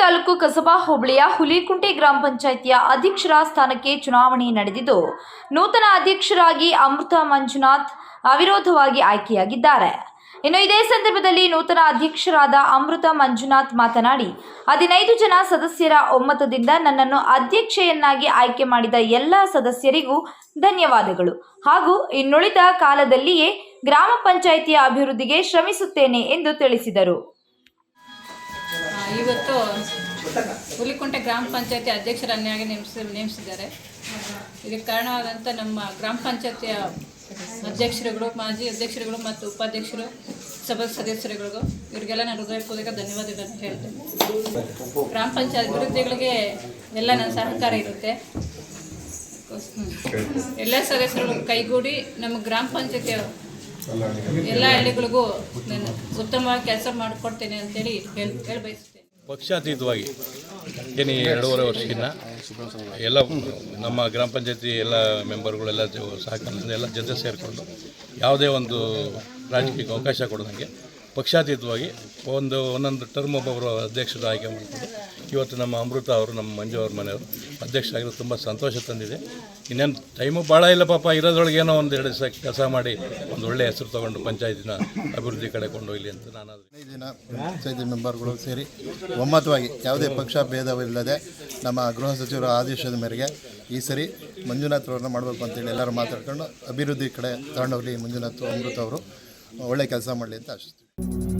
ತಾಲೂಕು ಕಸಬಾ ಹೋಬಳಿಯ ಹುಲಿಕುಂಟೆ ಗ್ರಾಮ ಪಂಚಾಯಿತಿಯ ಅಧ್ಯಕ್ಷರ ಸ್ಥಾನಕ್ಕೆ ಚುನಾವಣೆ ನಡೆದಿದ್ದು, ನೂತನ ಅಧ್ಯಕ್ಷರಾಗಿ ಅಮೃತ ಮಂಜುನಾಥ್ ಅವಿರೋಧವಾಗಿ ಆಯ್ಕೆಯಾಗಿದ್ದಾರೆ. ಇನ್ನು ಇದೇ ಸಂದರ್ಭದಲ್ಲಿ ನೂತನ ಅಧ್ಯಕ್ಷರಾದ ಅಮೃತ ಮಂಜುನಾಥ್ ಮಾತನಾಡಿ, ಹದಿನೈದು ಜನ ಸದಸ್ಯರ ಒಮ್ಮತದಿಂದ ನನ್ನನ್ನು ಅಧ್ಯಕ್ಷೆಯನ್ನಾಗಿ ಆಯ್ಕೆ ಮಾಡಿದ ಎಲ್ಲ ಸದಸ್ಯರಿಗೂ ಧನ್ಯವಾದಗಳು. ಹಾಗೂ ಇನ್ನುಳಿದ ಕಾಲದಲ್ಲಿಯೇ ಗ್ರಾಮ ಪಂಚಾಯಿತಿಯ ಅಭಿವೃದ್ಧಿಗೆ ಶ್ರಮಿಸುತ್ತೇನೆ ಎಂದು ತಿಳಿಸಿದರು. ಇವತ್ತು ಹುಲಿಕುಂಟೆ ಗ್ರಾಮ ಪಂಚಾಯತಿ ಅಧ್ಯಕ್ಷರನ್ನಾಗಿ ನೇಮಿಸಿ, ನೇಮಿಸಿದ್ದಾರೆ. ಇದಕ್ಕೆ ಕಾರಣವಾದಂಥ ನಮ್ಮ ಗ್ರಾಮ ಪಂಚಾಯತಿಯ ಅಧ್ಯಕ್ಷರುಗಳು, ಮಾಜಿ ಅಧ್ಯಕ್ಷರುಗಳು ಮತ್ತು ಉಪಾಧ್ಯಕ್ಷರು, ಸಭಾ ಸದಸ್ಯರುಗಳಿಗೂ ಇವರಿಗೆಲ್ಲ ನಾನು ಹೃದಯಪೂರ್ವಕ ಧನ್ಯವಾದಗಳನ್ನು ಹೇಳ್ತೇನೆ. ಗ್ರಾಮ ಪಂಚಾಯತ್ ಅಭಿವೃದ್ಧಿಗಳಿಗೆ ಎಲ್ಲ ನನ್ನ ಸಹಕಾರ ಇರುತ್ತೆ. ಎಲ್ಲ ಸದಸ್ಯರು ಕೈಗೂಡಿ ನಮ್ಮ ಗ್ರಾಮ ಪಂಚಾಯತಿಯ ಎಲ್ಲ ಹಳ್ಳಿಗಳಿಗೂ ನಾನು ಉತ್ತಮವಾಗಿ ಕೆಲಸ ಮಾಡಿಕೊಡ್ತೇನೆ ಅಂತೇಳಿ ಹೇಳಿ ಹೇಳಿ ಬಯಸ್ತೇನೆ ಪಕ್ಷಾತೀತವಾಗಿ ಏನು ಈ ಎರಡೂವರೆ ವರ್ಷಕ್ಕಿಂತ ಎಲ್ಲ ನಮ್ಮ ಗ್ರಾಮ ಪಂಚಾಯತಿ ಎಲ್ಲ ಮೆಂಬರ್ಗಳೆಲ್ಲ ಸಹಕಾರದಿಂದ ಎಲ್ಲ ಜೊತೆ ಸೇರಿಕೊಂಡು ಯಾವುದೇ ಒಂದು ರಾಜಕೀಯಕ್ಕೆ ಅವಕಾಶ ಕೊಡೋದಂಗೆ ಪಕ್ಷಾತೀತವಾಗಿ ಒಂದು ಒಂದೊಂದು ಟರ್ಮ್ ಒಬ್ಬೊಬ್ಬರು ಅಧ್ಯಕ್ಷರು ಆಯ್ಕೆ ಮಾಡಿಕೊಂಡು ಇವತ್ತು ನಮ್ಮ ಅಮೃತ ಅವರು, ನಮ್ಮ ಮಂಜು ಅವ್ರ ಮನೆಯವರು ಅಧ್ಯಕ್ಷ ಆಗಿರೋ ತುಂಬ ಸಂತೋಷ ತಂದಿದೆ. ಇನ್ನೇನು ಟೈಮು ಭಾಳ ಇಲ್ಲ ಪಾಪ, ಇರೋದ್ರೊಳಗೆ ಏನೋ ಒಂದು ಎರಡು ದಿವಸ ಕೆಲಸ ಮಾಡಿ ಒಂದು ಒಳ್ಳೆಯ ಹೆಸರು ತೊಗೊಂಡು ಪಂಚಾಯತಿನ ಅಭಿವೃದ್ಧಿ ಕಡೆ ಕೊಂಡೊಯ್ಲಿ ಅಂತ ನಾನು ದಿನ ಪಂಚಾಯತಿ ಮೆಂಬರ್ಗಳು ಸೇರಿ ಒಮ್ಮತವಾಗಿ ಯಾವುದೇ ಪಕ್ಷ ಭೇದವಿಲ್ಲದೆ ನಮ್ಮ ಗೃಹ ಸಚಿವರ ಆದೇಶದ ಮೇರೆಗೆ ಈ ಸರಿ ಮಂಜುನಾಥ್ ಅವ್ರನ್ನ ಮಾಡಬೇಕು ಅಂತೇಳಿ ಎಲ್ಲರೂ ಮಾತಾಡ್ಕೊಂಡು ಅಭಿವೃದ್ಧಿ ಕಡೆ ತಗೊಂಡೋಗ್ಲಿ ಮಂಜುನಾಥ್ ಅಮೃತ ಅವರು. ಒಳ್ಳೆ ಕೆಲಸ ಮಾಡಲಿ ಅಂತ ಆಶಿಸ್ತೀವಿ.